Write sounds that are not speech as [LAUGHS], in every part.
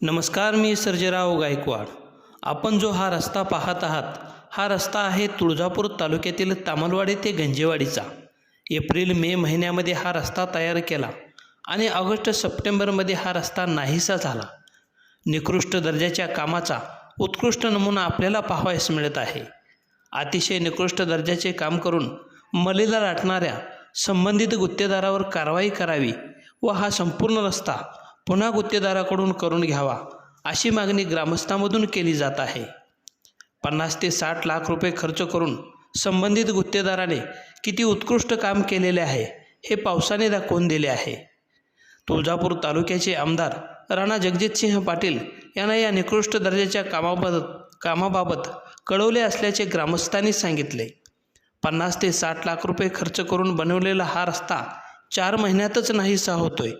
नमस्कार मी सर्जेराव गायकवाड. आपण जो हा रस्ता पाहत आहात हा रस्ता आहे तुळजापूर तालुक्यातील तामलवाडी ते गंजेवाडीचा. एप्रिल मे महिन्यामध्ये हा रस्ता तयार केला आणि ऑगस्ट सप्टेंबरमध्ये हा रस्ता नाहीसा झाला. निकृष्ट दर्जाच्या कामाचा उत्कृष्ट नमुना आपल्याला पाहावयास मिळत आहे. अतिशय निकृष्ट दर्जाचे काम करून मलेला लाटणाऱ्या संबंधित गुत्तेदारावर कारवाई करावी व हा संपूर्ण रस्ता पुन्हा गुत्तेदाराकडून करून घ्यावा अशी मागणी ग्रामस्थांमधून केली जात आहे. पन्नास ते साठ लाख रुपये खर्च करून संबंधित गुत्तेदाराने किती उत्कृष्ट काम केलेले आहे हे पावसाने दाखवून दिले आहे. तुळजापूर तालुक्याचे आमदार राणा जगजितसिंह पाटील यांना या निकृष्ट दर्जाच्या कामाबाबत कामाबाबत कळवले असल्याचे ग्रामस्थांनी सांगितले. पन्नास ते साठ लाख रुपये खर्च करून बनवलेला हा रस्ता चार महिन्यातच नाहीसा होतोय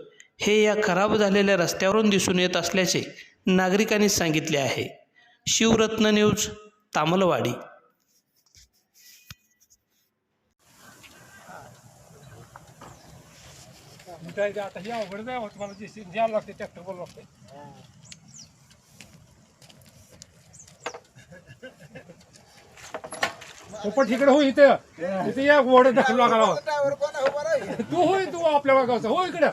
हे या खराब झालेल्या रस्त्यावरून दिसून येत असल्याचे नागरिकांनी सांगितले आहे. शिवरत्न न्यूज तामलवाडी. आता हे अवघड नाही होत मला जे द्यायला लागते ट्रॅक्टर बोल लागते पण तिकडे हो इथे. इथे या वडे दाखला [LAUGHS] करावा तू होय तू आपल्या गावचा हो इकडे.